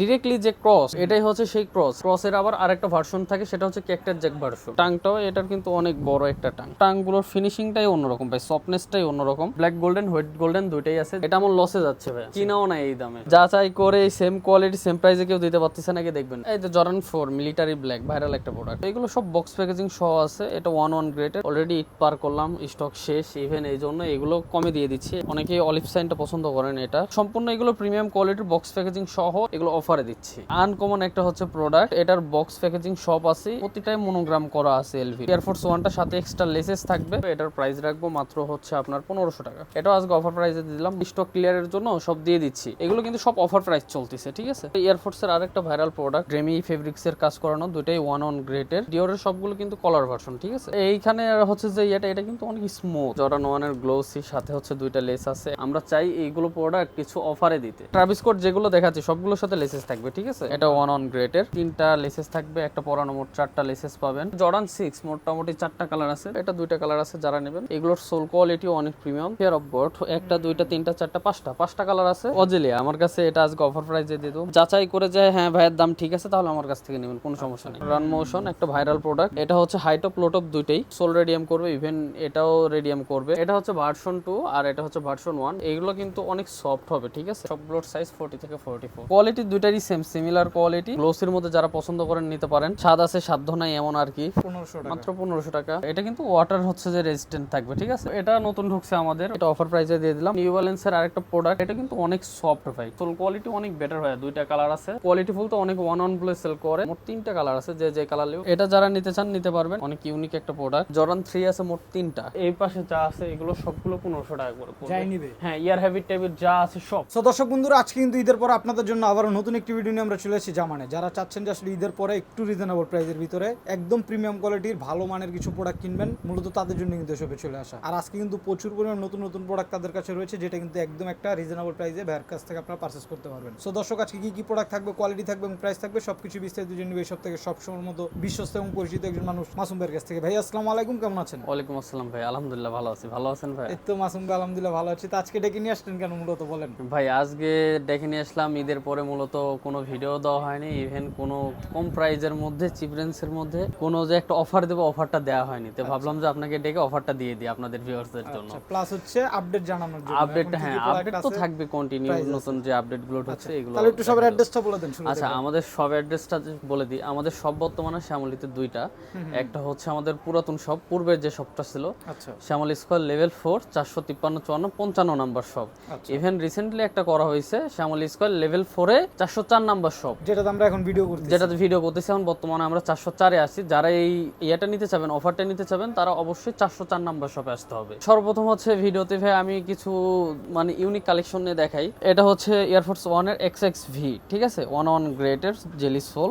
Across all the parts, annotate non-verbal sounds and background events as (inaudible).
Directly যে cross এটাই হচ্ছে সেই ক্রস ক্রসের আবার আরেকটা ভার্সন থাকে, সেটা হচ্ছে ক্যাক্টার জ্যাক ভার্সন টাংটাও এটার কিন্তু অনেক বড় একটা টাং। টাংগুলোর ফিনিশিংটাই অন্যরকম ভাই সফটনেসটাই অন্যরকম। ব্ল্যাক গোল্ডেন হোয়াইট গোল্ডেন দুইটাই আছে। এটা আমার লসে যাচ্ছে ভাই। কিনাও না এই দামে। যা চাই করে সেম কোয়ালিটি সেম প্রাইসে কেউ দিতে পারতেছে নাকি দেখবেন। এই যে Jordan four military black viral একটা প্রোডাক্ট এগুলো সব বক্স প্যাকেজিং সহ আছে। এটা ওয়ান ওয়ান গ্রেটের অলরেডি ইট পার করলাম স্টক শেষ ইভেন এই জন্য এগুলো কমে দিয়ে দিচ্ছি। অনেকেই অলিভ সাইনটা পছন্দ করেন এটা। সম্পূর্ণ এগুলো প্রিমিয়াম কোয়ালিটির বক্স প্যাকেজিং সহ এগুলো অফারে দিচ্ছি। আনকমন একটা হচ্ছে প্রোডাক্ট এটার বক্স প্যাকেজিং সব আছে, প্রতিটাই মনোগ্রাম করা আছে এলভি এয়ারফোর্স ওয়ানটার সাথে এক্সট্রা লেসেস থাকবে, এটার প্রাইস রাখব মাত্র হচ্ছে আপনার পনেরোশো টাকা। এটাও আজকে অফার প্রাইসে দিলাম স্টক ক্লিয়ারের জন্য সব দিয়ে দিচ্ছি। এগুলো কিন্তু সব অফার প্রাইস চলতেছে, ঠিক আছে? এয়ারফোর্স এর আরেকটা ভাইরাল প্রোডাক্ট ড্রেমি ফেব্রিক্স এর কাজ করানো দুটাই ওয়ান অন গ্রেটের ডিওরের সবগুলো কিন্তু কলার ভার্সন ঠিক আছে? এইখানে হচ্ছে যে এটা এটা কিন্তু অনেক স্মুথ জরান ওয়ানের গ্লোসি সাথে হচ্ছে দুইটা লেস আছে। আমরা চাই এইগুলো প্রোডাক্ট কিছু অফারে দিতে। ট্রাভিস কোড যেগুলো দেখাচ্ছি, সবগুলোর সাথে লেসেস থাকবে, ঠিক আছে? এটা ওয়ান অন গ্রেটের তিনটা লেসেস থাকবে, একটা পরানো মোট চারটা লেসেস পাবেন। জর্ডান সিক্স মোটামুটি চারটা কালার আছে। এটা দুইটা কালার আছে যারা নেবেন। এগুলোর সোল কোয়ালিটি অনেক প্রিমিয়াম ফেয়ার অফ বোর্ড একটা, দুইটা, তিনটা, চারটা, পাঁচটা। পাঁচটা কালার আছে। অজেলিয়া আমার কাছে এটা আজকে অফার প্রাইসে দিয়ে দেবো। যাচাই করে যে হ্যাঁ ভাইয়ের দাম ঠিক আছে, তাহলে আমার কাছ থেকে নেবেন, কোনো সমস্যা নেই। রান মোশন একটা ভাইরাল প্রোডাক্ট এটা হচ্ছে হাইট অফ লোট অফ দুইটাই। সোল রেডিয়াম করবে ইভেন এটাও রেডিয়াম করবে। এটা হচ্ছে ভার্সন টু আর এটা হচ্ছে ভার্সন ওয়ান এগুলো কিন্তু অনেক সফট হবে, ঠিক আছে? সবগুলোর সাইজ ফোর্টি থেকে ফোর্টি ফোর কোয়ালিটি দুইটারই সেম সিমিলার কোয়ালিটি গ্লোসির মধ্যে যারা পছন্দ করেন নিতে পারেন। স্বাদ আছে সাধ্য নাই এমন আর কি। মাত্র পনেরোশো টাকা। এটা কিন্তু ওয়াটার হচ্ছে যে রেজিস্ট্যান্ট থাকবে ঠিক আছে? এটা নতুন ঢুকছে আমাদের। এটা অফার প্রাইসে দিয়ে দিলাম। নিউ ব্যালেন্সের আরেকটা প্রোডাক্ট এটা কিন্তু অনেক সফট ভাই। সোল কোয়ালিটি অনেক বেটার হয় দুইটা কালার আছে। কোয়ালিটি ফুল তো অনেক ওয়ান অন প্লে সেল করে। মোট তিনটা কালার আছে যে যে কালার এটা যারা নিতে চান নিতে পারবেন। অনেক ইউনিক একটা প্রোডাক্ট জরান থ্রি আছে মোট তিনটা। এই পাশে যা আছে এগুলো সবগুলো পনেরোশো টাকা করে। যাই নিবে। হ্যাঁ ইয়ার হ্যাবিট টাইপের যা আছে সব। সো দর্শক বন্ধুরা আজকে কিন্তু ঈদের পরে আপনাদের জন্য আবার নতুন একটি ভিডিও নিয়ে আমরা চলে এসেছি জামানে। যারা চাচ্ছেন যে আসলে ঈদের পরে একটু রিজনেবল প্রাইসের ভিতরে একদম প্রিমিয়াম কোয়ালিটির ভালো মানের কিছু প্রোডাক্ট কিনবেন মূলত তাদের জন্য কিন্তু এসবে চলে আসা। আর আজকে কিন্তু প্রচুর পরিমাণ নতুন নতুন প্রোডাক্ট তাদের কাছে রয়েছে যেটা কিন্তু একদম একটা রিজনেবল প্রাইসে ভাইয়ের কাছ থেকে আপনারা পারচেস করতে পারবেন। সো দর্শক আজকে কি কি প্রোডাক্ট থাকবে কোয়ালিটি থাকবে এবং প্রাইস থাকবে সবকিছু বিস্তারিত জেনে এই সব থেকে সবসময়ের মতো বিশ্বস্ত এবং পরিচিত একজন মানুষ মাসুম ভাইয়ের কাছ থেকে। ভাই আসসালামু আলাইকুম কেমন আছেন? ওয়ালাইকুম আসসালাম ভাই আলহামদুলিল্লাহ ভালো আছি। ভালো আছেন ভাই? এই তো মাসুম ভাই আলহামদুলিল্লাহ ভালো আছি। তো আজকে ডেকে নিয়ে আসলেন কেন মূলত বলেন? ভাই আজকে ডেকে নিয়ে আসলাম ঈদের পরে মূলত কোনো ভিডিও দেওয়া হয়নি ইভেন কোনো কম প্রাইজের মধ্যে চিপ রেঞ্জের মধ্যে কোনো যে একটা অফার দেবো অফারটা দেওয়া হয়নি। তো ভাবলাম যে আপনাকে ডেকে অফারটা দিয়ে দিই আপনাদের ভিউয়ার্সদের জন্য। প্লাস হচ্ছে আপডেট জানানোর জন্য। আপডেট হ্যাঁ আপডেট তো থাকবে কন্টিনিউ নতুন যে আপডেটগুলো ঢুকছে এগুলো তাহলে একটু সবার অ্যাড্রেসটা বলে দেন আচ্ছা আমাদের সব অ্যাড্রেসটা বলে দিই। আমাদের সব বর্তমানে শ্যামলিতে দুইটা। একটা হচ্ছে আমাদের পুরাতন সব পূর্বের যে শপটা ছিল। আচ্ছা। শ্যামল স্কোয়ার লেভেল ফোর চারশো তিপ্পান্ন চুয়ান্ন পঞ্চান্ন নাম্বার শপ আচ্ছা। ইভেন রিসেন্টলি একটা করা হয়েছে শ্যামল স্কোয়ার লেভেল ফোরে চারশো চার নাম্বার শপ যেটাতে আমরা এখন ভিডিও করতেছি। যেটাতে ভিডিও করতেছি এখন বর্তমানে আমরা চারশো চারে আসছি যারা এই ইয়েটা নিতে চাবেন অফারটা নিতে চাবেন তারা অবশ্যই চারশো চার নাম্বার শপে আসতে হবে। সর্বপ্রথম হচ্ছে ভিডিওতে ভাই আমি কিছু মানে ইউনিক কালেকশন নিয়ে দেখাই। এটা হচ্ছে এয়ারফোর্স ওয়ানের এক্স এক্স ভি ঠিক আছে? ওয়ান ওয়ান গ্রেটের জেলিস ফোল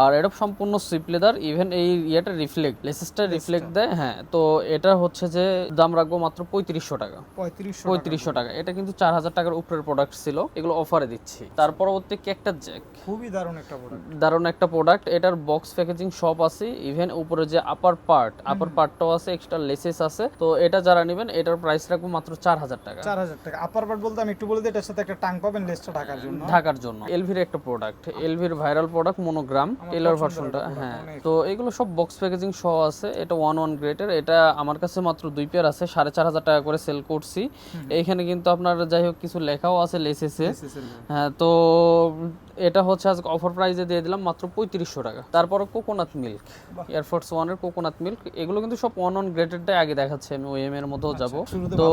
আর এটা সম্পূর্ণ সুইপ লেদার ইভেন এই ইয়েটা রিফ্লেক্ট লেসেসটা রিফ্লেক্ট দেয় হ্যাঁ। তো এটা হচ্ছে যে দাম রাখব মাত্র পঁয়ত্রিশশো টাকা। পঁয়ত্রিশশো পঁয়ত্রিশশো টাকা। এটা কিন্তু চার হাজার টাকার উপরের প্রোডাক্ট ছিল এগুলো অফারে দিচ্ছি। তার পরবর্তী কেকটা জ্যাক খুবই দারুণ একটা প্রোডাক্ট দারুণ একটা প্রোডাক্ট এটার বক্স প্যাকেজিং সব আছে ইভেন উপরে যে আপার পার্ট আপার পার্টটাও আছে এক্সট্রা লেসেস আছে। তো এটা যারা নেবেন এটার প্রাইস রাখব মাত্র চার হাজার টাকা। চার হাজার টাকা। আপার পার্ট বলতে আমি একটু বলে দিই এটার সাথে একটা টাং পাবেন লেসটা ঢাকার জন্য। ঢাকার জন্য। এলভির একটা প্রোডাক্ট এলভির ভাইরাল প্রোডাক্ট মনোগ্রাম টেলার ভার্সনটা হ্যাঁ। তো এগুলো সব বক্স প্যাকেজিং সহ আছে। এটা ওয়ান ওয়ান গ্রেটের এটা আমার কাছে মাত্র দুই পেয়ার আছে সাড়ে চার হাজার টাকা করে সেল করছি। এইখানে কিন্তু আপনার যাই হোক কিছু লেখাও আছে লেসেসে হ্যাঁ তো এটা হচ্ছে আজকে অফার প্রাইসে দিয়ে দিলাম মাত্র পঁয়ত্রিশশো টাকা। তারপর কোকোনাট মিল্ক এয়ারফোর্স ওয়ানের কোকোনাট মিল্ক এগুলো কিন্তু সব ওয়ান ওয়ান গ্রেটেডটাই আগে দেখাচ্ছি আমি ওএম এর মধ্যেও যাব। তো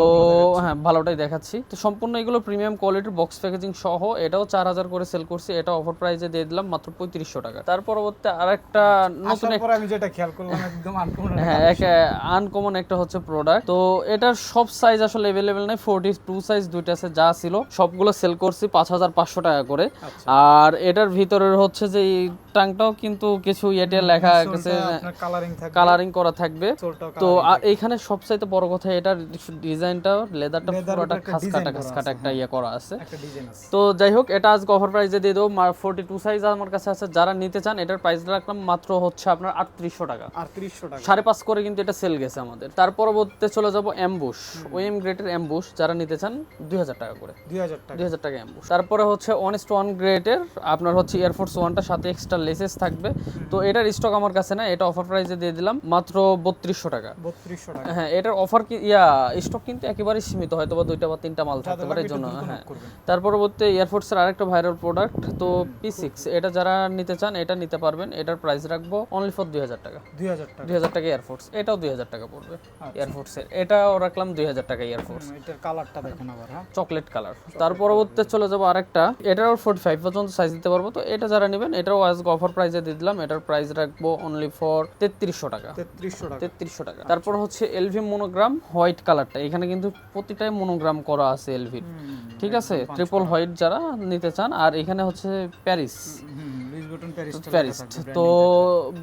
হ্যাঁ ভালোটাই দেখাচ্ছি। তো সম্পূর্ণ এগুলো প্রিমিয়াম কোয়ালিটির বক্স প্যাকেজিং সহ এটাও চার হাজার করে সেল করছি এটা অফার প্রাইসে দিয়ে দিলাম মাত্র পঁয়ত্রিশশো টাকা। তার পরবর্তী আরেকটা নতুন আমি যেটা খেয়াল করলাম একদম আনকমন হ্যাঁ আনকমন একটা হচ্ছে প্রোডাক্ট তো এটার সব সাইজ আসলে অ্যাভেলেবেল নাই ফোরটি টু সাইজ দুইটা আছে যা ছিল সবগুলো সেল করছি পাঁচ হাজার পাঁচশো টাকা করে। আচ্ছা। আর এটার ভিতরের হচ্ছে যে টাংটাও কিন্তু কিছু ইয়েটে লেখা আছে কালারিং কালারিং করা থাকবে। তো এইখানে সবচাইতে বড় কথা এটার ডিজাইনটা লেদারটা পুরোটা খাস কাটা খাস কাটা একটা ইয়ে করা আছে। তো যাই হোক এটা আজকে অফার প্রাইসে দিয়ে দেবো। ফোর্টি টু সাইজ আমার কাছে আছে। যারা নিতে চান এটার প্রাইস রাখলাম মাত্র হচ্ছে আপনার আটত্রিশশো টাকা। 300 টাকা। সাড়ে পাঁচ করে কিন্তু এটা সেল গেছে আমাদের। তার পরবর্তীতে চলে যাব অ্যাম্বুশ ওএম গ্রেটের অ্যাম্বুশ যারা নিতে চান দুই হাজার টাকা করে। 2000 টাকা। দুই হাজার টাকা অ্যাম্বুশ তারপরে হচ্ছে ওয়ান ওয়ান গ্রেটের আপনার হচ্ছে এয়ারফোর্স ওয়ানটা সাথে এক্সট্রা লেসেস থাকবে। তো এটার স্টক আমার কাছে না এটা অফার প্রাইসে দিয়ে দিলাম মাত্র বত্রিশশো টাকা। 3200 টাকা। হ্যাঁ এটার অফার কি ইয়া স্টক কিন্তু একেবারেই সীমিত হয়তো বা দুইটা বা তিনটা মাল থাকতে পারে জন্য হ্যাঁ। তার পরবর্তী এয়ারফোর্সের আরেকটা ভাইরাল প্রোডাক্ট তো পি সিক্স এটা যারা নিতে চান এটা নিতে পারবেন। এটার প্রাইস রাখব অনলি ফর দুই হাজার টাকা। 2000 টাকা। দুই হাজার টাকা এয়ারফোর্স এটাও দুই হাজার টাকা পড়বে এয়ারফোর্সের এটাও রাখলাম দুই হাজার টাকা এয়ারফোর্স এটার কালারটা দেখেন আবার হ্যাঁ। চকলেট কালার তার পরবর্তীতে চলে যাব আরেকটা। এটারও ফোর্টি ফাইভ পর্যন্ত সাইজ দিতে পারব। তো এটা যারা নেবেন এটাও আজকে অফার প্রাইসে দিয়ে দিলাম এটার প্রাইস রাখব অনলি ফর তেত্রিশশো টাকা। 3300 টাকা। তেত্রিশশো টাকা। তারপর হচ্ছে এলভি মনোগ্রাম হোয়াইট কালারটা এখানে কিন্তু প্রতিটাই মনোগ্রাম করা আছে এলভির ঠিক আছে? ট্রিপল হোয়াইট যারা নিতে চান আর এখানে হচ্ছে Paris hmm Louis Vuitton Paris Paris তো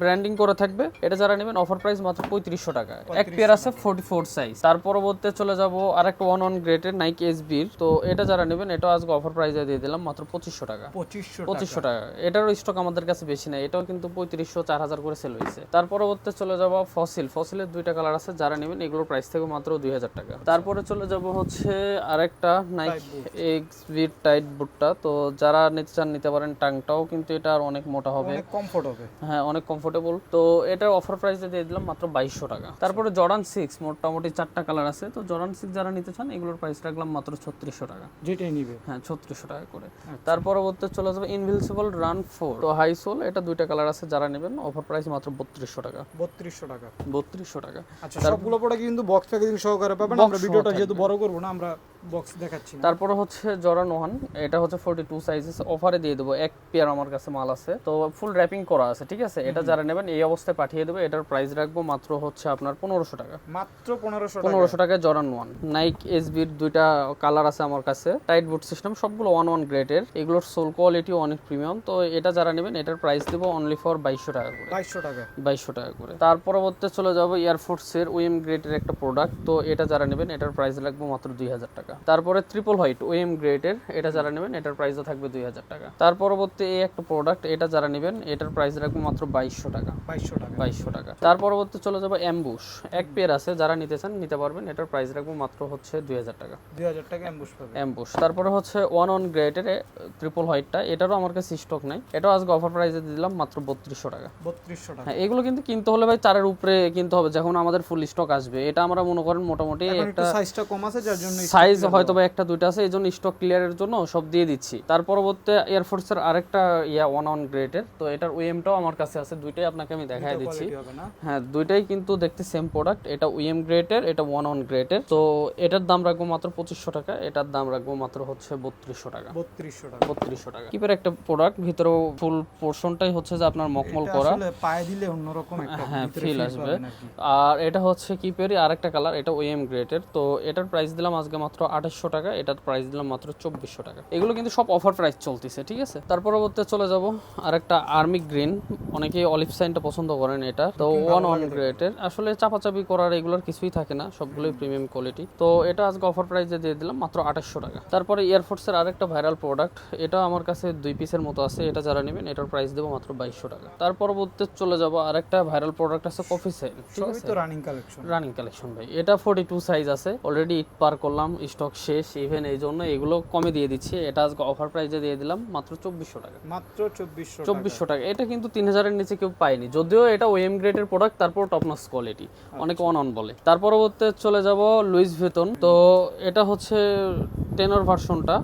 ব্র্যান্ডিং করে থাকবে। এটা যারা নেবেন অফার প্রাইস মাত্র পঁয়ত্রিশশো টাকা। এক পেয়ার আছে ফোর্টি ফোর সাইজ তার পরবর্তীতে চলে যাব আর একটা ওয়ান ওয়ান গ্রেটের নাইকি এস বির তো এটা যারা নেবেন এটা আজকে অফার প্রাইসে দিয়ে দিলাম মাত্র পঁচিশশো টাকা। পঁচিশশো টাকা। এটারও স্টক আমাদের কাছে বেশি নাই। এটাও কিন্তু পঁয়ত্রিশশো চার হাজার করে সেল হয়েছে। তার পরবর্তীতে চলে যাব ফসিল ফসিলের দুইটা কালার আছে যারা নেবেন এগুলোর প্রাইস থেকে মাত্র দুই হাজার টাকা। তারপরে চলে যাব হচ্ছে আরেকটা নাইক এক্স বির টাইট বুটটা তো যারা নিতে চান নিতে পারেন। টাংটাও কিন্তু এটা আর অনেক মোটা হবে। অনেক কমফোর্ট হবে। হ্যাঁ অনেক কমফোর্টেবল তো এটার অফার প্রাইসে দিয়ে দিলাম মাত্র বাইশশো টাকা। তারপরে জর্ডান সিক্স মোটামুটি চারটা কালার আছে। তো জর্ডান সিক্স যারা নিতে চান এগুলোর প্রাইস রাখলাম মাত্র ছত্রিশশো টাকা। যেটাই নিবে। হ্যাঁ ছত্রিশশো টাকা করে। তার পরবর্তী চলে যাবে ইনভিলসিবল রান ফোর তো হাই সোল এটা দুইটা কালার আছে যারা নেবেন অফার প্রাইস মাত্র বত্রিশশো টাকা। 3200 টাকা। বত্রিশশো টাকা। আচ্ছা সবগুলো প্রোডাক্ট কিন্তু বক্স প্যাকেজিং সহকারে পাবেন। আমরা ভিডিওটা যেহেতু বড় করব না আমরা বক্স দেখাচ্ছি তারপরে হচ্ছে জরান ওয়ান এটা হচ্ছে ফোর্টি টু সাইজেস অফারে দিয়ে দেবো। এক পেয়ার আমার কাছে মাল আছে। তো ফুল র্যাপিং করা আছে ঠিক আছে? এটা যারা নেবেন এই অবস্থায় পাঠিয়ে দেবে। এটার প্রাইস রাখব মাত্র হচ্ছে আপনার পনেরোশো টাকা। মাত্র 1500 টাকা। পনেরোশো টাকায় জরান ওয়ান নাইক এসবির দুইটা কালার আছে আমার কাছে। টাইট বুট সিস্টেম সবগুলো ওয়ান ওয়ান গ্রেডের এগুলোর সোল কোয়ালিটি অনেক প্রিমিয়াম তো এটা যারা নেবেন এটার প্রাইস দেবো অনলি ফর বাইশশো টাকা করে। 2200 টাকা। বাইশশো টাকা করে। তার পরবর্তী চলে যাব এয়ারফোর্সের ওএম গ্রেডের একটা প্রোডাক্ট তো এটা যারা নেবেন এটার প্রাইস লাগবে মাত্র দুই হাজার টাকা। তারপরে ট্রিপল হোয়াইট ওএম গ্রেডের এটা যারা নেবেন এটার প্রাইসও থাকবে দুই হাজার টাকা। তার পরবর্তী এই একটা প্রোডাক্ট এটা যারা নেবেন এটার প্রাইস রাখবে মাত্র বাইশশো টাকা। 2200 টাকা। বাইশশো টাকা। তার পরবর্তী চলে যাব অ্যাম্বুশ এক পেয়ার আছে যারা নিতে চান নিতে পারবেন এটার প্রাইস রাখব মাত্র হচ্ছে দুই হাজার টাকা। 2000 টাকা অ্যাম্বুশ পাবে অ্যাম্বুশ তারপরে হচ্ছে ওয়ান অন গ্রেডের ট্রিপল হোয়াইটটা এটারও আমার কাছে স্টক নাই। এটাও আজকে অফার প্রাইসে দিলাম মাত্র বত্রিশশো টাকা। 3200 টাকা। হ্যাঁ এগুলো কিন্তু কিনতে হলে ভাই চারের উপরে কিনতে হবে যখন আমাদের ফুল স্টক আসবে। এটা আমরা মনে করেন মোটামুটি একটু সাইজটা কম আছে যার জন্য সাইজ হয়তো বা একটা দুইটা আছে এই জন্য স্টক ক্লিয়ারের জন্য সব দিয়ে দিচ্ছি। তার পরবর্তী এয়ারফোর্সের আরেকটা ইয়া ওয়ান অন গ্রেডের তো এটার ওএমটাও আমার কাছে আছে দুইটাই আপনাকে আমি দেখাই দিচ্ছি। হ্যাঁ দুইটাই কিন্তু দেখতে সেম প্রোডাক্ট এটা ওএম গ্রেডের এটা ওয়ান অন গ্রেডের তো এটার দাম রাখব মাত্র পঁচিশশো টাকা এটার দাম রাখব মাত্র হচ্ছে বত্রিশশো টাকা। 3200 টাকা। বত্রিশশো টাকা। কিপের একটা প্রোডাক্ট ভিতরেও ফুল পোর্শনটাই হচ্ছে যে আপনার মকমল করা। আসলে পায়ে দিলে অন্যরকম একটা হ্যাঁ ফিল আসবে। আর এটা হচ্ছে কিপেরই আরেকটা কালার এটা ওএম গ্রেটের তো এটার প্রাইস দিলাম আজকে মাত্র আঠাশশো টাকা এটার প্রাইস দিলাম মাত্র চব্বিশশো টাকা। এগুলো কিন্তু সব অফার প্রাইস চলতেছে ঠিক আছে? তার পরবর্তীতে চলে যাব আর একটা আর্মি গ্রিন অনেকেই অলিভ সাইনটা পছন্দ করেন এটা। তো ওয়ান অন গ্রেটের আসলে চাপাচাপি করার এগুলোর কিছুই থাকে না সবগুলোই প্রিমিয়াম কোয়ালিটি তো এটা আজকে অফার প্রাইসে দিয়ে দিলাম মাত্র আঠাশশো টাকা। তারপরে এয়ারফোর্সের আরেকটা ভাইরাল প্রোডাক্ট এটা আমার কাছে দুই পিসের মতো আছে এটা যারা নেবেন এটার প্রাইস দেবো মাত্র বাইশশো টাকা। তার পরবর্তীতে চলে যাব আরেকটা ভাইরাল প্রোডাক্ট আছে কফি সাইন ঠিক আছে? তো রানিং কালেকশন রানিং কালেকশন ভাই। এটা ফোর্টি টু সাইজ আছে অলরেডি ইট পার করলাম স্টক শেষ ইভেন এই জন্য এগুলো কমে দিয়ে দিচ্ছি। এটা আজকে অফার প্রাইসে দিয়ে দিলাম মাত্র চব্বিশশো টাকা। মাত্র চব্বিশশো চব্বিশশো টাকা। এটা কিন্তু তিন হাজারের নিচে কেউ পায়নি। যদিও এটা ওএম গ্রেডের প্রোডাক্ট তারপর টপনাস কোয়ালিটি অনেক অন অন বলে। তার পরবর্তীতে চলে যাব লুইস ভেতন তো এটা হচ্ছে টেনর ভার্সনটা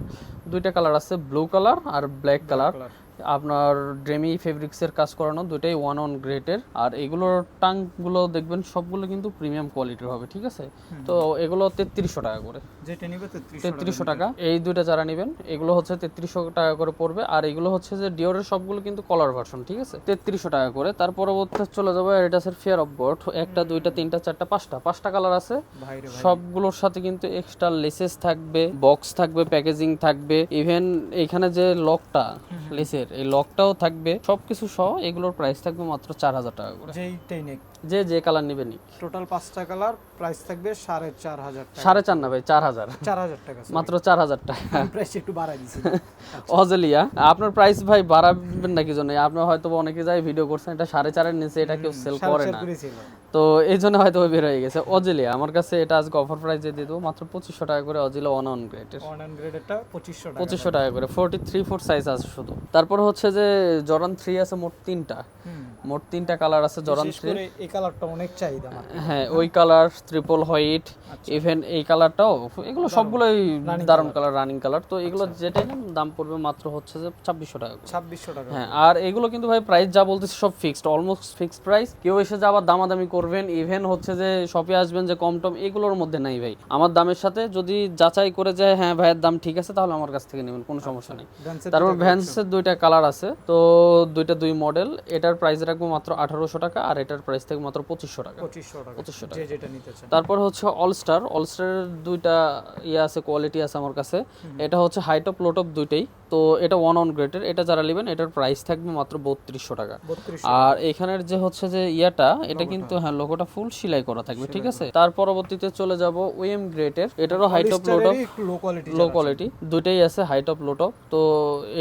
দুইটা কালার আছে ব্লু কালার আর ব্ল্যাক কালার কালার আপনার ড্রেমি ফেব্রিক্সের কাজ করানো দুইটাই ওয়ান অন গ্রেটের আর এগুলোর টাঙ্কগুলো দেখবেন সবগুলো কিন্তু প্রিমিয়াম কোয়ালিটির হবে ঠিক আছে? তো এগুলো তেত্রিশশো টাকা করে। যেটা নিবে তেত্রিশশো টাকা এই দুইটা যারা নেবেন এগুলো হচ্ছে তেত্রিশশো টাকা করে পড়বে। আর এগুলো হচ্ছে যে ডিওরের সবগুলো কিন্তু কলার ভার্সন ঠিক আছে? তেত্রিশশো টাকা করে। তার পরবর্তী চলে যাব এডিডাসের ফিয়ার অফ গড একটা দুইটা তিনটা চারটা পাঁচটা। পাঁচটা কালার আছে। সবগুলোর সাথে কিন্তু এক্সট্রা লেসেস থাকবে বক্স থাকবে প্যাকেজিং থাকবে। ইভেন এইখানে যে লকটা লেসের লকের এই লকটাও থাকবে। সবকিছু সহ এগুলোর প্রাইস থাকবে মাত্র চার হাজার টাকা করে। যেই টেনেক যে যে কালার নেবেন টোটাল পাঁচটা কালার প্রাইস থাকবে সাড়ে চার হাজার টাকা। সাড়ে চার না ভাই চার হাজার চার হাজার টাকা মাত্র চার হাজার টাকা প্রাইস একটু বাড়াই দিছি। (laughs) অজেলিয়া আপনার প্রাইস ভাই বাড়াবেন নাকি জন্য? আপনার হয়তো অনেকে যায় ভিডিও করছেন এটা সাড়ে চারের নিচে এটা কেউ সেল করে না। তো এই জন্য হয়তো বের হয়ে গেছে। অজেলিয়া আমার কাছে এটা আজকে অফার প্রাইসে দিয়ে দেবো মাত্র পঁচিশশো টাকা করে অজিলা ওয়ান অন গ্রেটের ওয়ান হান্ড্রেডেরটা পঁচিশশো টাকা পঁচিশশো টাকা করে ফোরটি থ্রি ফোর সাইজ আছে শুধু। তারপর হচ্ছে যে জরান থ্রি আছে মোট তিনটা। মোট তিনটা কালার আছে জরান থ্রি এই কালারটা অনেক চাহিদা হ্যাঁ ওই কালার ট্রিপল হোয়াইট ইভেন এই কালারটাও এগুলো সবগুলোই দারুণ কালার রানিং কালার তো এগুলো যেটাই দাম পড়বে মাত্র হচ্ছে যে ছাব্বিশশো টাকা ছাব্বিশশো টাকা। হ্যাঁ আর এগুলো কিন্তু ভাই প্রাইস যা বলতেছি সব ফিক্সড অলমোস্ট ফিক্সড প্রাইস কেউ এসে যে আবার দামাদামি করবেন ইভেন হচ্ছে যে শপে আসবেন যে কম টম এগুলোর মধ্যে নাই ভাই। আমার দামের সাথে যদি যাচাই করে যে হ্যাঁ ভাইয়ের দাম ঠিক আছে তাহলে আমার কাছ থেকে নেবেন কোনো সমস্যা নেই। তারপর ভ্যান্সের দুইটা কালার আছে। তো দুইটা দুই মডেল এটার প্রাইস রাখব মাত্র আঠারোশো টাকা আর এটার প্রাইস থেকে মাত্র পঁচিশশো টাকা। পঁচিশশো টাকা পঁচিশশো টাকা। যেটা নিতে চান। তারপর হচ্ছে অলস্টার অলস্টারের দুইটা ইয়ে আছে কোয়ালিটি আছে আমার কাছে। এটা হচ্ছে হাইটপ লোটপ দুইটাই। তো এটা ওয়ান অন গ্রেটের এটা যারা নেবেন এটার প্রাইস থাকবে মাত্র বত্রিশশো টাকা। আর এখানের যে হচ্ছে যে ইয়াটা এটা কিন্তু হ্যাঁ লোগোটা ফুল সেলাই করা থাকবে ঠিক আছে? তার পরবর্তীতে চলে যাব ওএম গ্রেটের এটারও height of lot of low quality দুইটাই আছে হাইট অফ লোট অফ তো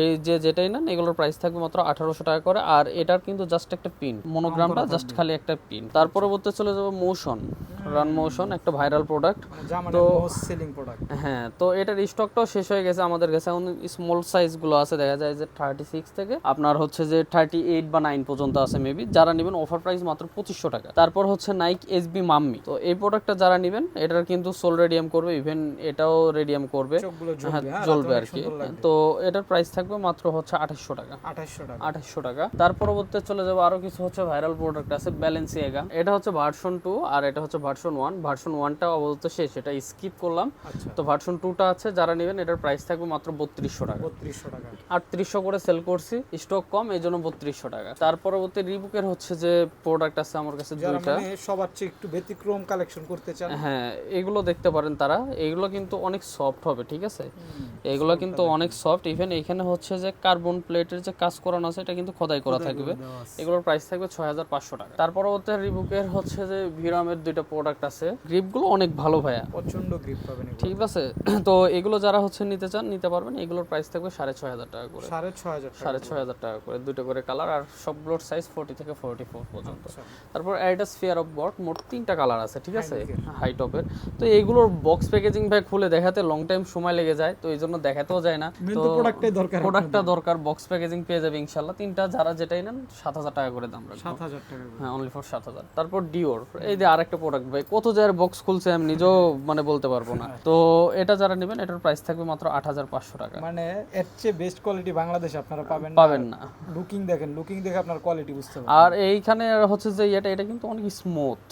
এই যে যেটাই নেন এগুলোর প্রাইস থাকবে মাত্র আঠারোশো টাকা করে। আর এটার কিন্তু জাস্ট একটা পিন মনোগ্রামটা জাস্ট খালি একটা পিন তার পরবর্তীতে চলে যাব মোশন রান মোশন একটা ভাইরাল প্রোডাক্ট মানে জামানের মোস্ট সেলিং প্রোডাক্ট হ্যাঁ তো এটার স্টকটাও শেষ হয়ে গেছে আমাদের কাছে। এখন স্মল সাইজগুলো আছে দেখা যায় যে থার্টি সিক্স থেকে। আপনার হচ্ছে যে থার্টি এইট বা নাইন পর্যন্ত আছে মেবি যারা নেবেন অফার প্রাইস মাত্র পঁচিশশো টাকা। তারপর হচ্ছে নাইক এস বি মাম্মি তো এই প্রোডাক্টটা যারা নেবেন এটার কিন্তু সোল রেডিয়াম করবে ইভেন এটাও রেডিয়াম করবে। হ্যাঁ জ্বলবে। হ্যাঁ রাতে আর কি। তো এটার প্রাইস থাকবে মাত্র হচ্ছে আঠাশশো টাকা। আঠাশশো টাকা। আঠাশশো টাকা। তার পরবর্তীতে চলে যাব আরও কিছু হচ্ছে ভাইরাল প্রোডাক্ট আছে ব্যালেন্সিয়াগা এটা হচ্ছে ভার্সন টু আর এটা হচ্ছে ভার্সন ওয়ান ভার্সন ওয়ানটা অবস্থা শেষ এটা স্কিপ করলাম। আচ্ছা। তো ভার্সন টুটা আছে যারা নেবেন এটার প্রাইস থাকবে মাত্র বত্রিশশো টাকা। বত্রিশশো টাকা। আটত্রিশশো করে সেল করছি স্টক কম এই জন্য বত্রিশশো টাকা। তার পরবর্তী রিবুকের হচ্ছে যে প্রোডাক্ট আছে আমার কাছে দুইটা। মানে সবার চেয়ে একটু ব্যতিক্রম কালেকশন করতে চান। হ্যাঁ এগুলো দেখতে পারেন তারা। এগুলো কিন্তু অনেক সফট হবে ঠিক আছে? এগুলো কিন্তু অনেক সফট ইভেন এখানে হচ্ছে যে কার্বন প্লেটের যে কাজ করানো আছে এটা কিন্তু খোদাই করা থাকবে। এগুলোর প্রাইস থাকবে ছয় হাজার পাঁচশো টাকা। তার পরবর্তী রিবুকের হচ্ছে যে ভিরামের দুইটা প্রোডাক্ট আছে। গ্রিপগুলো অনেক ভালো ভাইয়া। প্রচণ্ড গ্রিপ পাবেন ঠিক আছে? (clears throat) তো এগুলো যারা হচ্ছে নিতে চান নিতে পারবেন। এগুলোর প্রাইস থাকবে সাড়ে ছয় হাজার টাকা করে। সাড়ে ছয় হাজার সাড়ে ছয় হাজার টাকা করে। দুটো করে কালার আর সবগুলোর সাইজ ফোর্টি থেকে ফোর্টি ফোর পর্যন্ত। আচ্ছা। তারপর অ্যাডিডাস ফিয়ার অফ বট মোট তিনটা কালার আছে ঠিক আছে? হাই টপের তো এগুলোর বক্স প্যাকেজিং ভাই খুলে দেখাতে লং টাইম সময় লেগে যায় তো এই জন্য দেখাতেও যায় না। তো প্রোডাক্টটাই দরকার প্রোডাক্টটা দরকার বক্স প্যাকেজিং পেয়ে যাবে ইনশাল্লাহ তিনটা যারা যেটাই নেন সাত হাজার টাকা করে দাম রাখব। সাত হাজার টাকা হ্যাঁ অনলি ফর সাত হাজার। তারপর ডিওর এই যে আরেকটা প্রোডাক্ট ভাই কত জায়গার বক্স খুলছে আমি নিজেও মানে বলতে পারব না। তো এটা যারা নেবেন এটার প্রাইস থাকবে মাত্র আট হাজার পাঁচশো টাকা। মানে এর চেয়ে বেস্ট কোয়ালিটি বাংলাদেশে আপনারা পাবেন না। পাবেন না। লুকিং দেখেন লুকিং দেখে আপনার কোয়ালিটি বুঝতে পারবেন আর এইখানে হচ্ছে যে এটা এটা কিন্তু অনেক স্মুথ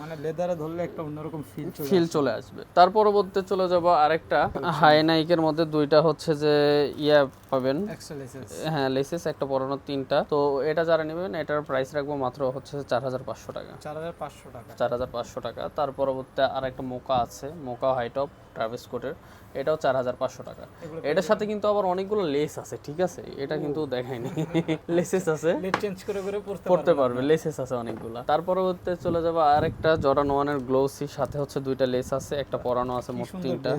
মানে লেদারে ধরলে একটা অন্যরকম ফিল ফিল চলে আসবে। তার পরবর্তীতে চলে যাব আরেকটা। হাই নাইকের মধ্যে দুইটা হচ্ছে যে ইয়া পাবেন। হ্যাঁ লেসেস একটা পরানোর তিনটা। তো এটা যারা নেবেন এটার প্রাইস রাখব মাত্র হচ্ছে চার হাজার পাঁচশো টাকা। চার হাজার পাঁচশো টাকা। চার হাজার পাঁচশো টাকা। তার পরবর্তীতে আর একটা মোকা আছে মোকা হাইটপ ট্রাভেস কোটের এটাও চার হাজার পাঁচশো টাকা। এটার সাথে কিন্তু আবার অনেকগুলো লেস আছে ঠিক আছে? এটা কিন্তু দেখায়নি লেসেস আছে। চেঞ্জ করে করে পড়তে পারবে। লেসেস আছে অনেকগুলা। তার পরবর্তীতে চলে যাব আরেকটা জর্ডান ওয়ানের গ্লোসি সাথে হচ্ছে দুইটা লেস আছে একটা পরানো আছে মোট তিনটা।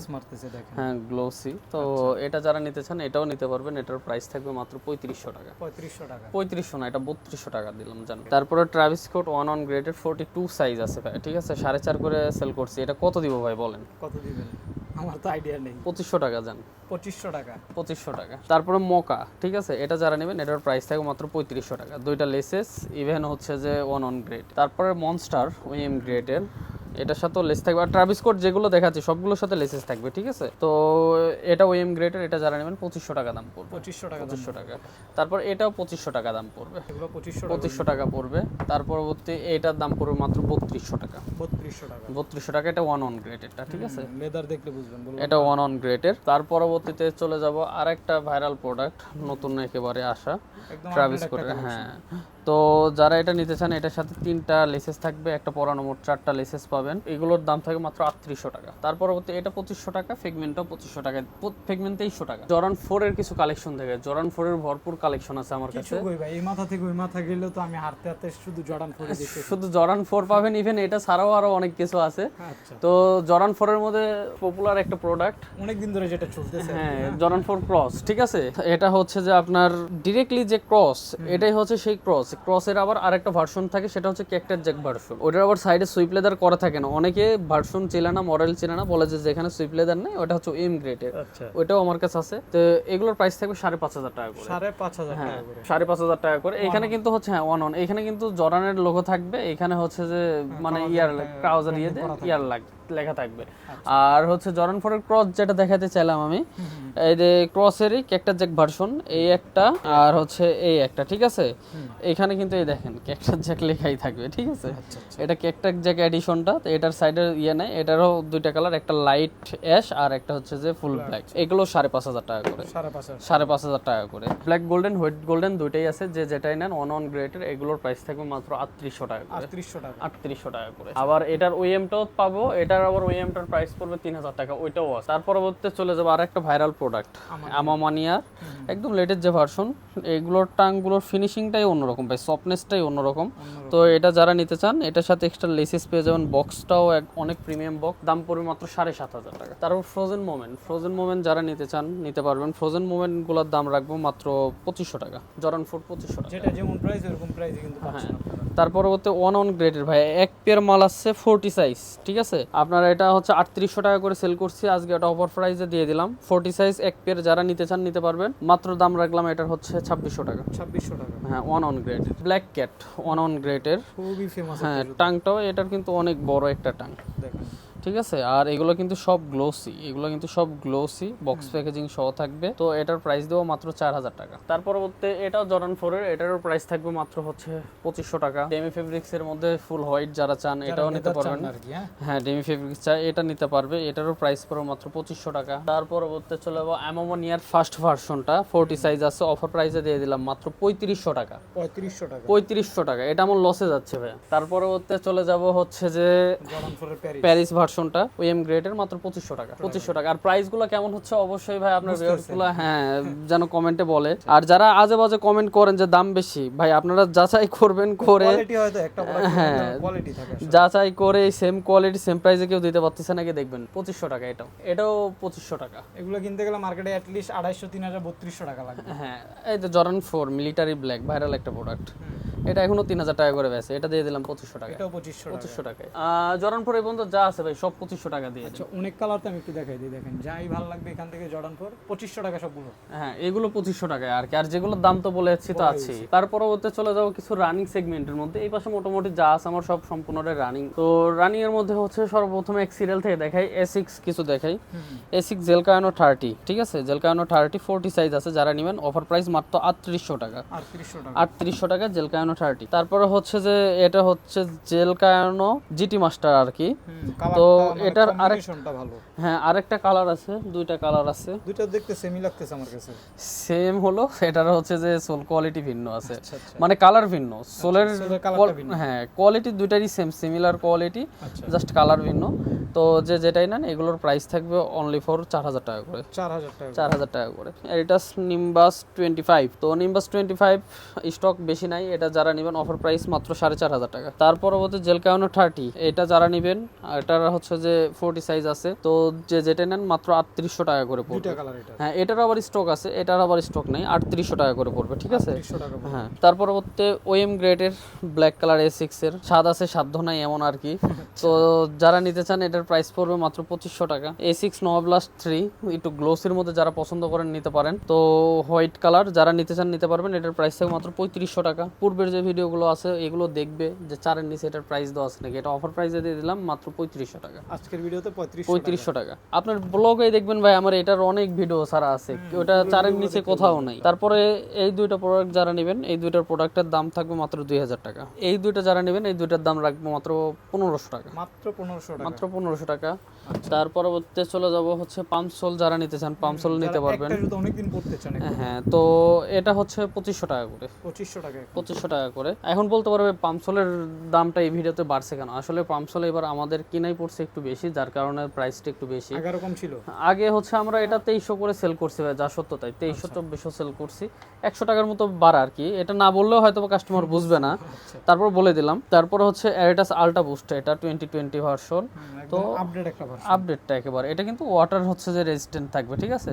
হ্যাঁ গ্লোসি তো এটা যারা নিতে চান এটাও নিতে পারবেন। এটার প্রাইস থাকবে মাত্র পঁয়ত্রিশশো টাকা। পঁয়ত্রিশশো টাকা। পঁয়ত্রিশশো না এটা বত্রিশশো টাকা দিলাম জান। তারপরে ট্রাভিস কোট ওয়ান অন গ্রেডের ফোর্টি টু সাইজ আছে ঠিক আছে? সাড়ে চার করে সেল করছি। এটা কত দিব ভাই বলেন? কত দিবেন? আমার তো আইডিয়া নেই। পঁচিশশো টাকা যান। পঁচিশশো টাকা। পঁচিশশো টাকা। তারপরে মোকা ঠিক আছে? এটা যারা নেবেন এটার প্রাইস থাকে মাত্র পঁয়ত্রিশশো টাকা। দুইটা লেসেস ইভেন হচ্ছে যে ওয়ান অন গ্রেড তারপরে মনস্টার ওএম গ্রেডের এটার সাথেও লেস থাকবে। আর ট্রাভিস কোড যেগুলো দেখাচ্ছি সবগুলোর সাথে লেসেস থাকবে ঠিক আছে? তো এটা ওএম গ্রেডের এটা যারা নেবেন পঁচিশশো টাকা দাম পড়বে। পঁচিশশো টাকা। পঁচিশশো টাকা। তারপর এটাও পঁচিশশো টাকা দাম পড়বে। এগুলো পঁচিশশো টাকা। পঁচিশশো টাকা পড়বে। তার পরবর্তী এটার দাম পড়বে মাত্র বত্রিশশো টাকা। বত্রিশশো টাকা। বত্রিশশো টাকা এটা ওয়ান অন গ্রেড এটা ঠিক আছে? লেদার দেখলে বুঝবেন এটা ওয়ান অন গ্রেডের তার পরবর্তীতে চলে যাব আরেকটা ভাইরাল প্রোডাক্ট নতুন একেবারে আসা। একদম ট্রাভিস update কোটের হ্যাঁ। তো যারা এটা নিতে চান এটার সাথে তিনটা লেসেস থাকবে একটা পরানো মোট চারটা লেসেস পাবেন। পাবেন। এগুলোর দাম থাকে মাত্র আটত্রিশশো টাকা। তার পরবর্তী এটা পঁচিশশো টাকা ফেগমেন্টও পঁচিশশো টাকা ফেগমেন্ট তেইশশো টাকা। জরান ফোর এর কিছু কালেকশন থেকে। জরান ফোর এর ভরপুর কালেকশন আছে আমার কাছে এই মাথা থেকে ওই মাথা গেলেও তো আমি হাঁটতে হাঁটতে শুধু জর্ডান ফোরে শুধু জরান ফোর পাবেন ইভেন এটা ছাড়াও আরও অনেক কিছু আছে। আচ্ছা। তো জরান ফোর এর মধ্যে পপুলার একটা প্রোডাক্ট অনেকদিন ধরে যেটা চলতেছে হ্যাঁ জরান ফোর ক্রস ঠিক আছে? এটা হচ্ছে যে আপনার ডিরেক্টলি যে ক্রস এটাই হচ্ছে সেই ক্রস ক্রসের আবার আরেকটা ভার্সন থাকে সেটা হচ্ছে ক্যাক্টার জ্যাক ভার্সন ওটার আবার সাইডে সুইপ লেদার করা থাকে না অনেকে ভার্সন চেলে না মডেল চেলে না বলে যে যেখানে সুইপ লেদার নেই ওটা হচ্ছে এম গ্রেডের ওটাও আমার কাছে আছে। তো এগুলোর প্রাইস থাকবে সাড়ে পাঁচ হাজার টাকা করে। সাড়ে পাঁচ হাজার হ্যাঁ টাকা করে। সাড়ে পাঁচ হাজার টাকা করে। এখানে কিন্তু হচ্ছে হ্যাঁ ওয়ান ওয়ান এখানে কিন্তু জরানের লোগো থাকবে। এখানে হচ্ছে যে মানে ইয়ার ট্রাউজার ইয়ে ইয়ার লাগ লেখা থাকবে। আর হচ্ছে জরান ফোরের ক্রস যেটা দেখাতে চাইলাম আমি এই যে ক্রসেরই ক্যাক্টার জ্যাক ভার্সন এই একটা আর হচ্ছে এই একটা ঠিক আছে? এখানে কিন্তু এই দেখেন ক্যাক্টার জ্যাক লেখাই থাকবে ঠিক আছে? আচ্ছা আচ্ছা। এটা ক্যাক্টার জ্যাক এডিশনটা তো এটার সাইডের ইয়ে নাই এটারও দুইটা কালার একটা লাইট অ্যাশ আর একটা হচ্ছে যে ফুল ব্ল্যাক এগুলো সাড়ে পাঁচ হাজার টাকা করে। সাড়ে পাঁচ হাজার। টাকা করে। ব্ল্যাক গোল্ডেন হোয়াইট গোল্ডেন দুইটাই আছে যে যেটাই নেন অন অন গ্রেটের এগুলোর প্রাইস থাকবে মাত্র আটত্রিশশো টাকা আটত্রিশশো টাকা। আটত্রিশশো টাকা করে। আবার এটার ওএমটাও পাবো এটার আবার ওএমটার প্রাইস পড়বে তিন হাজার টাকা ওইটাও আছে। তার পরবর্তীতে চলে যাব আর একটা ভাইরাল প্রোডাক্ট আমামানিয়ার একদম লেটেস্ট যে ভার্সন এগুলোর টাংগুলোর ফিনিশিংটাই অন্যরকম ভাই সফটনেসটাই অন্যরকম। তো এটা যারা নিতে চান এটার সাথে এক্সট্রা লেসেস পেয়ে যাবেন বক্সটাও এক অনেক প্রিমিয়াম বক্স দাম পড়বে মাত্র সাড়ে সাত হাজার টাকা। তারপর ফ্রোজেন মোমেন্ট ফ্রোজেন মোমেন্ট যারা নিতে চান নিতে পারবেন। ফ্রোজেন মোমেন্টগুলোর দাম রাখব মাত্র পঁচিশশো টাকা জরান ফুড পঁচিশশো টাকা। যেটা যেমন প্রাইস এরকম প্রাইসে কিন্তু হ্যাঁ। তার পরবর্তী ওয়ান অন গ্রেডের ভাই এক পেয়ার মাল আসছে ফোরটি সাইজ ঠিক আছে? আপনারা এটা হচ্ছে আটত্রিশশো টাকা করে সেল করছি আজকে এটা অফার প্রাইসে দিয়ে দিলাম। ফোরটি সাইজ এক পেয়ার যারা নিতে চান নিতে পারবেন। মাত্র দাম রাখলাম এটার হচ্ছে ছাব্বিশশো টাকা। ছাব্বিশশো টাকা। হ্যাঁ one on grade black cat one on গ্রেডের খুবই ফেমাস হ্যাঁ টাংটাও এটার কিন্তু অনেক বড় একটা টাং। দেখেন। ঠিক আছে? আর এগুলো কিন্তু সব গ্লোসি এগুলো কিন্তু সব গ্লোসি বক্স প্যাকেজিং সহ থাকবে। তো এটার প্রাইস দেবো মাত্র চার হাজার টাকা। তার পরবর্তী এটাও জরান ফোরের এটারও প্রাইস থাকবে মাত্র হচ্ছে পঁচিশশো টাকা। ডেমি ফেব্রিক্স এর মধ্যে ফুল হোয়াইট যারা চান এটাও নিতে পারবেন। হ্যাঁ। হ্যাঁ ডেমি ফেব্রিক্স চাই এটা নিতে পারবে। এটারও প্রাইস পড়বে মাত্র পঁচিশশো টাকা। তার পরবর্তী চলে যাব অ্যামোমোনিয়ার ফার্স্ট ভার্সনটা ফোরটি সাইজ আছে অফার প্রাইসে দিয়ে দিলাম মাত্র পঁয়ত্রিশশো টাকা। পঁয়ত্রিশশো টাকা। পঁয়ত্রিশশো টাকা। এটা আমার লসে যাচ্ছে ভাই তার পরবর্তী চলে যাব হচ্ছে যে প্যারিস প্যারিস ভার্সনটা ওএম গ্রেডের মাত্র পঁচিশশো টাকা। পঁচিশশো টাকা। আর প্রাইসগুলো কেমন হচ্ছে অবশ্যই ভাই আপনার ভিউয়ার্সগুলো হ্যাঁ যেন কমেন্টে বলে। আর যারা আজে বাজে কমেন্ট করেন যে দাম বেশি ভাই আপনারা যাচাই করবেন করে কোয়ালিটি হয়তো একটা হ্যাঁ। কোয়ালিটি থাকে আসলে। যাচাই করে সেম কোয়ালিটি সেম প্রাইসে কেউ দিতে পারতেছে নাকি দেখবেন। পঁচিশশো টাকা এটাও। এটাও পঁচিশশো টাকা। এগুলো কিনতে গেলে মার্কেটে অ্যাটলিস্ট আড়াইশো তিন হাজার বত্রিশশো টাকা লাগবে। হ্যাঁ এই তো Jordan four military black viral একটা প্রোডাক্ট এটা এখনও তিন হাজার টাকা করে বেছে এটা দিয়ে দিলাম পঁচিশশো টাকা। এটাও পঁচিশশো টাকা। পঁচিশশো টাকায়। আহ, ফোর এই পর্যন্ত যা আছে ভাই সব পঁচিশশো টাকা দিয়ে আচ্ছা অনেক কালার তো আমি একটু দেখাই দিই দেখেন যাই ভালো লাগবে এখান থেকে জর্ডান ফোর পঁচিশশো টাকা সবগুলো। হ্যাঁ এগুলো পঁচিশশো টাকায় আর কি। আর যেগুলোর দাম তো বলেছি তো আছে তার পরবর্তী চলে যাব কিছু রানিং সেগমেন্টের মধ্যে। এই পাশে মোটামুটি যা আছে আমার সব সম্পূর্ণটাই রানিং তো রানিং এর মধ্যে হচ্ছে সর্বপ্রথম এক সিরিয়াল থেকে দেখাই এ সিক্স কিছু দেখাই। এ সিক্স জেলকায়নো থার্টি ঠিক আছে? জেলকায়নো থার্টি ফোরটি সাইজ আছে। যারা নেবেন অফার প্রাইস মাত্র আটত্রিশশো টাকা। আটত্রিশশো টাকা। আটত্রিশশো টাকা জেলকায়নো থার্টি তারপরে হচ্ছে যে এটা হচ্ছে জেল কায়ানো জিটি মাস্টার আর কি। তো এটার আরেকটা আরেক- ভালো। হ্যাঁ আরেকটা কালার আছে দুইটা কালার আছে। দুইটা দেখতে সেমি লাগতেছে আমার কাছে। সেম হলো এটার হচ্ছে যে সোল কোয়ালিটি ভিন্ন আছে। আচ্ছা আচ্ছা। মানে কালার ভিন্ন। সোলের ভিন্ন। হ্যাঁ কোয়ালিটি দুইটারই সেম সিমিলার কোয়ালিটি আচ্ছা। জাস্ট কালার ভিন্ন। তো যে যেটাই নেন এগুলোর প্রাইস থাকবে অনলি ফর চার হাজার টাকা করে। চার হাজার টাকা চার হাজার টাকা করে। এটা নিম্বাস টোয়েন্টি ফাইভ তো নিম্বাস টোয়েন্টি ফাইভ স্টক বেশি নাই এটা যারা নেবেন অফার প্রাইস মাত্র সাড়ে চার হাজার টাকা। তার পরবর্তী জেলকাউনো থার্টি এটা যারা নেবেন এটার হচ্ছে যে ফোর্টি সাইজ আছে। তো যে যেটা নেন মাত্র আটত্রিশশো টাকা করে পড়বে। হ্যাঁ এটার আবার স্টক আছে এটার আবার স্টক নেই আটত্রিশশো টাকা করে পড়বে ঠিক আছে। হ্যাঁ তার পরবর্তী ওএম গ্রেডের ব্ল্যাক কালার এ সিক্স এর স্বাদ আছে সাধ্য নাই এমন আর কি। (laughs) তো যারা নিতে চান এটার প্রাইস পড়বে মাত্র পঁচিশশো টাকা। A six Nova blast three একটু গ্লোসির মধ্যে যারা পছন্দ করেন নিতে পারেন। তো হোয়াইট কালার যারা নিতে চান নিতে পারবেন এটার প্রাইস থাকবে মাত্র পঁয়ত্রিশশো টাকা। পূর্বের যে ভিডিওগুলো আছে এগুলো দেখবে যে চারের নিচে এটার প্রাইস দেওয়া আছে নাকি। এটা অফার প্রাইসে দিয়ে দিলাম মাত্র পঁয়ত্রিশশো টাকা। আজকের ভিডিওতে পঁয়ত্রিশ পঁয়ত্রিশশো টাকা। আপনার ব্লগে দেখবেন ভাই আমার এটার অনেক ভিডিও সারা আছে। ওটা চারের নিচে কোথাও নাই। তারপরে এই দুইটা প্রোডাক্ট যারা নেবেন এই দুইটার প্রোডাক্টের দাম থাকবে মাত্র দুই হাজার টাকা। এই দুইটা যারা নেবেন এই দুইটার দাম রাখব মাত্র পনেরোশো টাকা। মাত্র পনেরোশো মাত্র পনেরোশো টাকা। তার পরবর্তীতে চলে যাব হচ্ছে পামসোল যারা নিতে চান পামসোল নিতে পারবেন। অনেকদিন পড়তে চান হ্যাঁ তো এটা হচ্ছে পঁচিশশো টাকা করে। পঁচিশশো টাকা পঁচিশশো টাকা করে। এখন বলতে পারবে পামসোলের দামটা এই ভিডিওতে বাড়ছে কেন? আসলে পামসোল এবার আমাদের কিনাই পড়ছে একটু বেশি যার কারণে প্রাইসটা একটু বেশি। আগে ছিল। আগে হচ্ছে আমরা এটা তেইশশো করে সেল করছি ভাই যা সত্য তাই। তেইশশো চব্বিশশো সেল করছি। একশো টাকার মতো বাড়া আর কি। এটা না বললেও হয়তো কাস্টমার বুঝবে না। তারপর বলে দিলাম। তারপর হচ্ছে অ্যারিটাস আলট্রা বুস্ট এটা টোয়েন্টি টোয়েন্টি ভার্সন তো আপডেট একটা আপডেটটা একেবারে। এটা কিন্তু ওয়াটার হচ্ছে যে রেজিস্ট্যান্ট থাকবে ঠিক আছে?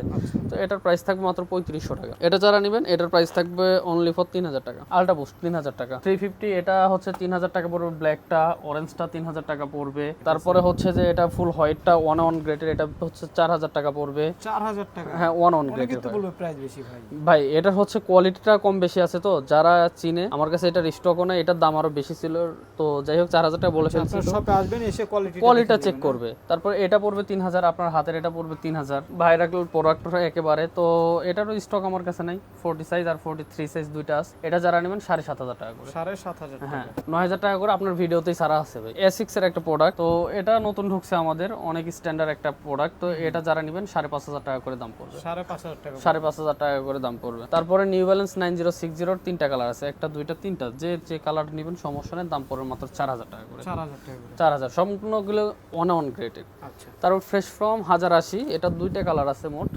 তো এটার প্রাইস থাকবে মাত্র পঁয়ত্রিশশো টাকা। এটা যারা নেবেন এটার প্রাইস থাকবে অনলি ফর তিন হাজার টাকা। আলট্রা বুস্ট তিন হাজার টাকা। থ্রি ফিফটি এটা হচ্ছে তিন হাজার টাকা পড়বে। ব্ল্যাকটা অরেঞ্জটা তিন হাজার টাকা পড়বে। তারপরে হচ্ছে যে এটা ফুল হোয়াইটটা ওয়ান ওয়ান গ্রেডের এটা হচ্ছে চার হাজার টাকা পড়বে। চার হাজার টাকা? হ্যাঁ ওয়ান অনেকে গ্রেডের বলবে প্রাইস বেশি ভাই। ভাই এটার হচ্ছে কোয়ালিটিটা কম বেশি আছে তো যারা চিনে আমার কাছে এটার স্টকও না এটার দাম আরও বেশি ছিল তো যাই হোক চার হাজার টাকা বলে ফেলছি আপনার শপে আসবেন এসে কোয়ালিটি কোয়ালিটিটা চেক করবে। তারপর এটা পড়বে তিন হাজার আপনার হাতের এটা পড়বে তিন হাজার। ভাইরাকল প্রোডাক্ট একেবারে তো এটারও স্টক আমার কাছে নাই। ফোর্টি সাইজ আর ফোর্টি থ্রি সাইজ দুইটা আছে। এটা যারা নেবেন সাড়ে সাত হাজার টাকা করে। সাড়ে সাত হাজার হ্যাঁ নয় হাজার টাকা করে আপনার ভিডিওতেই সারা আছে ভাই। এ সিক্স এর একটা প্রোডাক্ট তো এটা নতুন ঢুকছে আমাদের অনেক স্ট্যান্ডার্ড একটা প্রোডাক্ট তো এটা যারা নেবেন সাড়ে পাঁচ হাজার টাকা করে দাম পড়বে। সাড়ে পাঁচ হাজার টাকা সাড়ে পাঁচ হাজার টাকা করে দাম পড়বে। তারপরে new balance nine zero six জিরোর তিনটা কালার আছে। একটা দুইটা তিনটা। যে যে কালার নেবেন সমস্যা নেই দাম পড়বে মাত্র চার হাজার টাকা করে। চার হাজার টাকা চার হাজার। সম্পূর্ণগুলো ওয়ান ওয়ান গ্রেটেড আচ্ছা। তারপর ফ্রেশ ফ্রম হাজার আশি। এটা দুইটা কালার আছে মোট।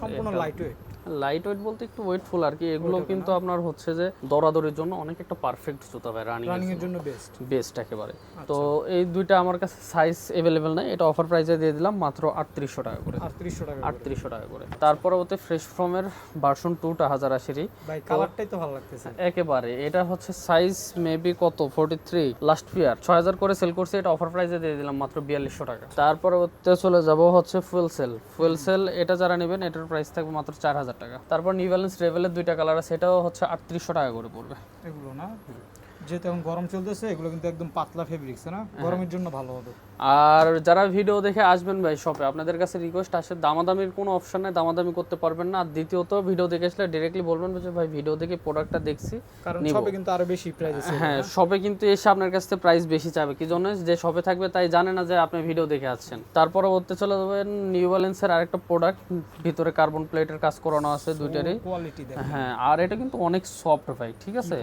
সম্পূর্ণ লাইট ওয়েট লাইট ওয়েট বলতে একটু ওয়েটফুল আর কি এগুলো কিন্তু আপনার হচ্ছে যে দৌড়াদৌড়ির জন্য অনেক একটা পারফেক্ট জুতা ভাই রানিং এর জন্য। বেস্ট বেস্ট একেবারে। আচ্ছা। তো এই দুইটা আমার কাছে সাইজ অ্যাভেলেবেল নাই এটা অফার প্রাইসে দিয়ে দিলাম মাত্র আটত্রিশশো টাকা করে। আটত্রিশশো টাকা করে। আটত্রিশশো টাকা করে। তারপরে ওতে ফ্রেশ ফ্রমের ভার্সন টুটা হাজার আশিরই। ভাই কালারটাই তো ভালো লাগতেছে। একেবারে এটা হচ্ছে সাইজ মেবি কত? ফোর্টি থ্রি লাস্ট ইয়ার ছয় হাজার করে সেল করছি এটা অফার প্রাইসে দিয়ে দিলাম মাত্র বিয়াল্লিশশো টাকা। তারপরে ওতে চলে যাব হচ্ছে ফুয়েল সেল ফুয়েল সেল এটা যারা নেবেন এটার প্রাইস থাকবে মাত্র চার হাজার হাজার টাকা। তারপর নিউ ব্যালেন্স রেভেলের দুইটা কালার আছে এটাও হচ্ছে আটত্রিশশো টাকা করে পড়বে। এগুলো না? যেহেতু এখন গরম চলতেছে এগুলো কিন্তু একদম পাতলা ফেব্রিক্স না? গরমের জন্য ভালো হবে। আর যারা ভিডিও দেখে আসবেন ভাই শপে আপনাদের কাছে রিকোয়েস্ট আসে দামাদামির কোনো অপশন নেই দামাদামি করতে পারবেন না। আর দ্বিতীয়ত ভিডিও দেখে আসলে ডিরেক্টলি বলবেন যে ভাই ভিডিও দেখে প্রোডাক্টটা দেখছি কারণ। সবে কিন্তু আরও বেশি প্রাইস আছে। হ্যাঁ শপে কিন্তু এসে আপনার কাছ থেকে প্রাইস বেশি চাবে। কি জন্য? যে শপে থাকবে তাই জানে না যে আপনি ভিডিও দেখে আসছেন। তারপরে ওতে চলে যাবেন নিউ ব্যালেন্সের আরেকটা প্রোডাক্ট ভিতরে কার্বন প্লেটের কাজ করানো আছে দুইটারই। কোয়ালিটি হ্যাঁ আর এটা কিন্তু অনেক সফট ভাই ঠিক আছে?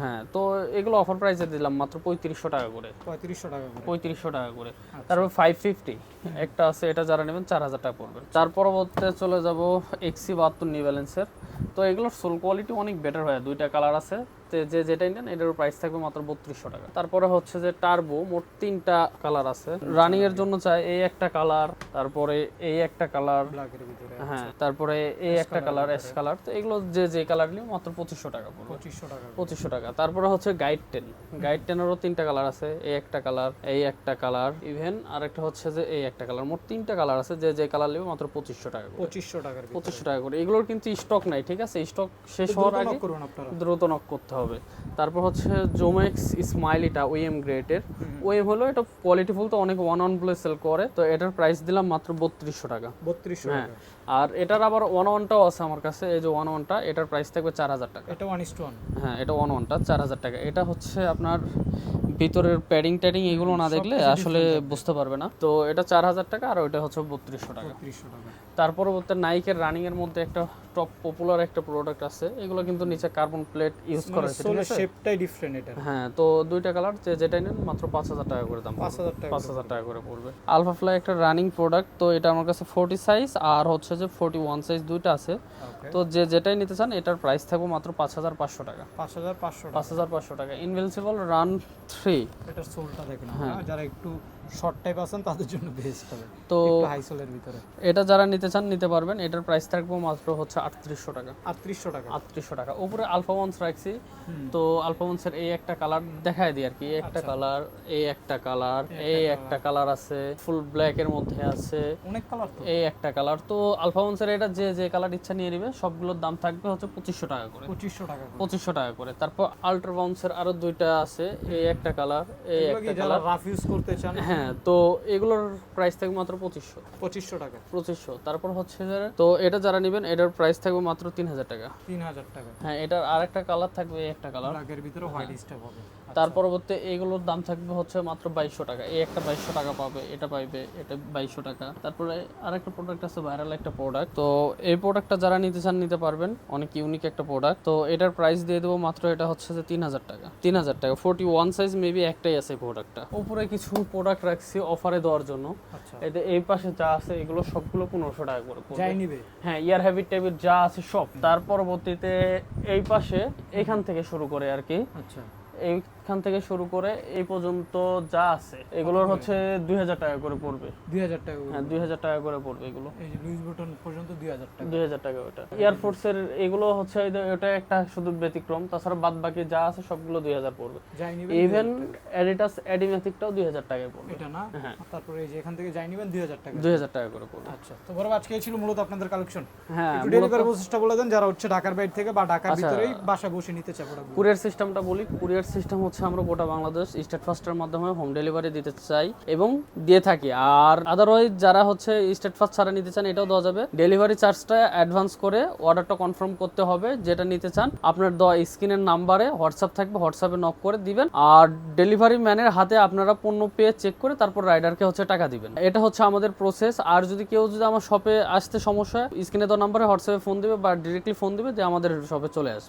হ্যাঁ তো এগুলো অফার প্রাইসে দিলাম মাত্র পঁয়ত্রিশশো টাকা করে। পঁয়ত্রিশশো টাকা পঁয়ত্রিশশো টাকা করে। তারপর ফাইভ ফিফটি একটা আছে এটা যারা নেবেন চার হাজার টাকা পড়বে। তার পরবর্তীতে চলে যাব এক্সি বাহাত্তর নিউ ব্যালেন্সের তো এগুলোর সোল কোয়ালিটি অনেক বেটার হয় দুইটা কালার আছে। যে যেটাই নেন এটার প্রাইস থাকবে মাত্র বত্রিশশো টাকা। তারপরে হচ্ছে যে টার্বো মোট তিনটা কালার আছে। রানিং এর জন্য চাই এই একটা কালার তারপরে এই একটা কালার হ্যাঁ তারপরে এই একটা কালার এস কালার তো এগুলো যে যে কালার নিও মাত্র পঁচিশশো টাকা পড়বে। পঁচিশশো টাকা। পঁচিশশো টাকা। তারপরে হচ্ছে গাইড টেন গাইড টেনেরও তিনটা কালার আছে এই একটা কালার এই একটা কালার ইভেন আর একটা হচ্ছে যে এই একটা কালার মোট তিনটা কালার আছে যে যে কালার নেবে মাত্র পঁচিশশো টাকা পঁচিশশো ভিতরে। পঁচিশশো টাকা করে। এগুলোর কিন্তু স্টক নাই ঠিক আছে? স্টক শেষ হওয়ার দ্রুত আগে দ্রুত নক করতে হবে। তারপর হচ্ছে জোমেক্স স্মাইল এটা ওএম গ্রেটের ওএম হলো এটা কোয়ালিটিফুল তো অনেক ওয়ান অন প্লে সেল করে। তো এটার প্রাইস দিলাম মাত্র বত্রিশশো টাকা। বত্রিশশো হ্যাঁ। আর এটার আবার ওয়ান ওয়ানটাও আছে আমার কাছে এই যে ওয়ান ওয়ানটা এটার প্রাইস থাকবে চার হাজার টাকা। এটা ওয়ান ইস টু ওয়ান হ্যাঁ এটা ওয়ান ওয়ানটা চার হাজার টাকা। এটা হচ্ছে আপনার ভিতরের প্যাডিং ট্যাডিং এগুলো না দেখলে আসলে বুঝতে পারবে না। তো এটা চার হাজার টাকা আর ওইটা হচ্ছে বত্রিশশো টাকা। তার পরবর্তী নাইকের রানিং এর মধ্যে একটা টপ পপুলার একটা প্রোডাক্ট আছে। এগুলো কিন্তু নিচে কার্বন প্লেট ইউজ করা হয়েছে ঠিক সোলের আছে? শেপটাই ডিফারেন্ট এটা। হ্যাঁ তো দুইটা কালার যে যেটাই নেন মাত্র পাঁচ হাজার টাকা করে দাম পাঁচ হাজার টাকা পাঁচ হাজার টাকা করে পড়বে। আলফা ফ্লাই একটা রানিং প্রোডাক্ট তো এটা আমার কাছে ফোর্টি সাইজ আর হচ্ছে যে ফোর্টি ওয়ান সাইজ দুইটা আছে। তো যে যেটাই নিতে চান এটার প্রাইস থাকবে মাত্র পাঁচ হাজার পাঁচশো টাকা। পাঁচ হাজার পাঁচশো টাকা। পাঁচ হাজার পাঁচশো টাকা। ইনভেন্সিবল রান থ্রি এটার সোলটা দেখেন হ্যাঁ। যারা একটু শর্ট টাইপ আছেন তাদের জন্য বেস্ট হবে। তো হাই সোলের ভিতরে। এটা যারা নিতে চান নিতে পারবেন। এটার প্রাইস থাকবে মাত্র হচ্ছে আটত্রিশশো টাকা। আটত্রিশশো টাকা। আটত্রিশশো টাকা। উপরে আলফা রাখছি। তো আলফা এই একটা কালার দেখায় দিই আর কি। একটা কালার এই একটা কালার এই একটা কালার আছে। ফুল ব্ল্যাক এর মধ্যে আছে। অনেক কালার তো। এই একটা কালার তো আলফা ওয়ান্সের এটা যে যে কালার ইচ্ছা নিয়ে নেবে সবগুলোর দাম থাকবে হচ্ছে পঁচিশশো টাকা করে। পঁচিশশো টাকা করে। পঁচিশশো টাকা করে। তারপর আল্ট্রা বাউন্সের আরও দুইটা আছে। এই একটা কালার এই একটা কালার রাফ ইউজ করতে চান হ্যাঁ তো এগুলোর প্রাইস থাকবে মাত্র পঁচিশশো। পঁচিশশো টাকা। পঁচিশশো। তারপর হচ্ছে তো এটা যারা নেবেন এটার প্রাইস থাকবে মাত্র তিন হাজার টাকা। তিন হাজার টাকা। হ্যাঁ এটার আরেকটা কালার থাকবে একটা কালার আগের ভিতরে হোয়াইট স্টেপ হবে তার পরবর্তী এগুলোর দাম থাকবে হচ্ছে মাত্র বাইশশো টাকা। এই একটা বাইশশো টাকা পাবে এটা পাইবে এটা বাইশশো টাকা। তারপরে আর একটা প্রোডাক্ট আছে ভাইরাল একটা প্রোডাক্ট তো এই প্রোডাক্টটা যারা নিতে চান নিতে পারবেন অনেক ইউনিক একটা প্রোডাক্ট তো এটার প্রাইস দিয়ে দেবো মাত্র এটা হচ্ছে যে তিন হাজার টাকা। তিন হাজার টাকা ফোর্টি ওয়ান সাইজ মেবি একটাই আছে প্রোডাক্টটা উপরে কিছু প্রোডাক্ট রাখছি অফারে দেওয়ার জন্য। আচ্ছা। এটা এই পাশে যা আছে এগুলো সবগুলো পনেরোশো টাকা করে যাই নিবে। হ্যাঁ ইয়ার হ্যাবিট টাইপের যা আছে সব। তার পরবর্তীতে এই পাশে এখান থেকে শুরু করে আর কি। আচ্ছা। এইখান থেকে শুরু করে এই পর্যন্ত যা আছে এগুলোর হচ্ছে দুই হাজার টাকা করে পড়বে দুই হাজার টাকা করে। হ্যাঁ দুই হাজার টাকা করে পড়বে এগুলো এই যে লুইস বুটন পর্যন্ত দুই হাজার টাকা দুই হাজার টাকা ওটা এয়ারফোর্সের এগুলো হচ্ছে এটা একটা শুধু ব্যতিক্রম তাছাড়া বাদ বাকি যা আছে সবগুলো দুই হাজার পড়বে ইভেন এডিটাস এডিম্যাথিকটাও দুই হাজার টাকায় পড়বে এটা না হ্যাঁ। তারপরে এই যে এখান থেকে যাই নিবেন দুই হাজার টাকা দুই হাজার টাকা করে পড়বে আচ্ছা তো বড় আজকে ছিল মূলত আপনাদের কালেকশন হ্যাঁ একটু ডেলিভারি প্রসেসটা বলে দেন যারা হচ্ছে ঢাকার বাইরে থেকে বা ঢাকার আচ্ছা। ভিতরেই বাসায় বসে নিতে চায় প্রোডাক্ট কুরিয়ার সিস্টেমটা বলি কুরিয়ার সিস্টেম হচ্ছে আমরা গোটা বাংলাদেশ স্টেট ফাস্টের মাধ্যমে হোম ডেলিভারি দিতে চাই এবং দিয়ে থাকি। আর আদারওয়াইজ যারা হচ্ছে স্টেট ফাস্ট ছাড়া নিতে চান, এটাও দেওয়া যাবে। ডেলিভারি চার্জটা অ্যাডভান্স করে অর্ডারটা কনফার্ম করতে হবে, যেটা নিতে চান। আপনার দেওয়া স্ক্রিনের নাম্বারে হোয়াটসঅ্যাপ থাকবে হোয়াটসঅ্যাপে নক করে দিবেন। আর ডেলিভারি ম্যানের হাতে আপনারা পণ্য পেয়ে চেক করে তারপর রাইডারকে হচ্ছে টাকা দিবেন। এটা হচ্ছে আমাদের প্রসেস আর যদি কেউ যদি আমার শপে আসতে সমস্যা হয়, স্ক্রিনে দেওয়া নাম্বারে হোয়াটসঅ্যাপে ফোন দেবে বা ডিরেক্টলি ফোন দিবে যে আমাদের শপে চলে আসবে।